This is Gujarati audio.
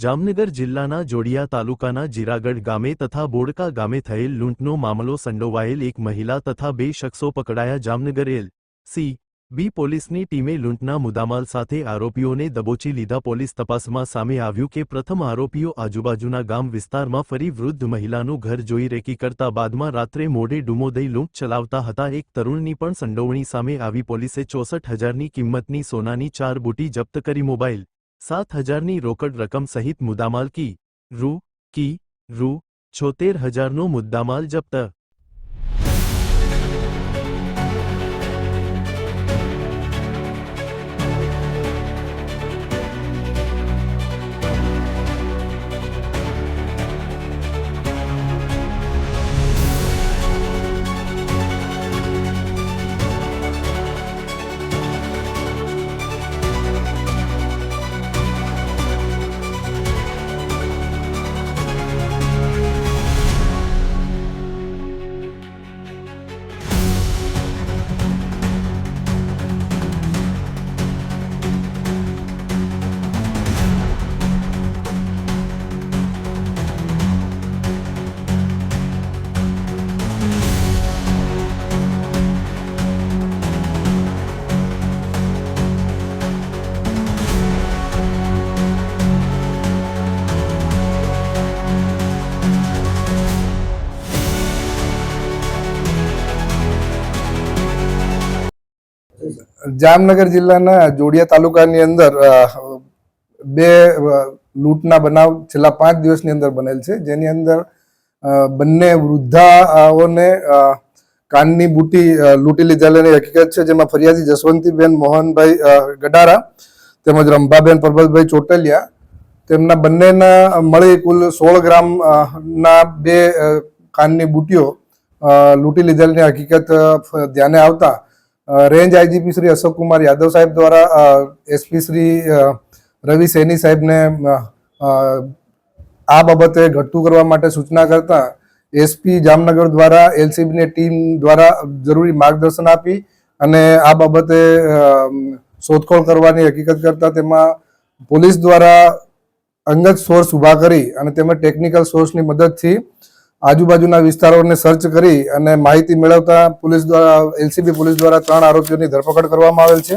જામનગર જિલ્લાના જોડિયા તાલુકાના જીરાગઢ ગામે તથા બોડકા ગામે થયેલ લૂંટનો મામલો સંડોવાયેલ એક મહિલા તથા બે શખ્સો પકડાયા જામનગર એલ સી બી પોલીસની ટીમે લૂંટના મુદ્દામાલ સાથે આરોપીઓને દબોચી લીધા. પોલીસ તપાસમાં સામે આવ્યું કે પ્રથમ આરોપીઓ આજુબાજુના ગામ વિસ્તારમાં ફરી વૃદ્ધ મહિલાનું ઘર જોઈ રેકી કરતા બાદમાં રાત્રે મોડે ડુમોદઈ લૂંટ ચલાવતા હતા. એક તરુણની પણ સંડોવણી સામે આવી. પોલીસે ચોસઠ હજારની કિંમતની સોનાની ચાર બુટી જપ્ત કરી મોબાઈલ સાત હજારની રોકડ રકમ સહિત મુદ્દામાલ કી રૂ કી રૂ છોતેર હજારનો મુદ્દામાલ જપ્ત. જામનગર જિલ્લાના જોડિયા તાલુકાની અંદર બે લૂંટના બનાવ છેલ્લા પાંચ દિવસની અંદર બનેલ છે. જેની અંદર બંને વૃદ્ધાઓને કાનની બુટી લૂંટી લીધેલાની હકીકત છે, જેમાં ફરિયાદી જસવંતીબેન મોહનભાઈ ગડારા તેમજ રંભાબેન પરબતભાઈ ચોટલિયા તેમના બંનેના મળી કુલ સોળ ગ્રામ ના બે કાનની બુટીઓ લૂંટી લીધેલની હકીકત ધ્યાને આવતા રેન્જ આઈજીપી શ્રી અશોક કુમાર યાદવ સાહેબ દ્વારા એસપી શ્રી રવિ સૈની સાહેબને આ બાબતે ઘટતું કરવા માટે સૂચના કરતા એસપી જામનગર દ્વારા, એલસીબીની ટીમ દ્વારા જરૂરી માર્ગદર્શન આપી અને આ બાબતે શોધખોળ કરવાની હકીકત કરતા તેમાં પોલીસ દ્વારા અંગત સોર્સ ઊભા કરી અને તેમજ ટેકનિકલ સોર્સની મદદથી આજુબાજુના વિસ્તારોને સર્ચ કરી અને માહિતી મેળવતા પોલીસ દ્વારા, એલસીબી પોલીસ દ્વારા ત્રણ આરોપીઓની ધરપકડ કરવામાં આવેલ છે.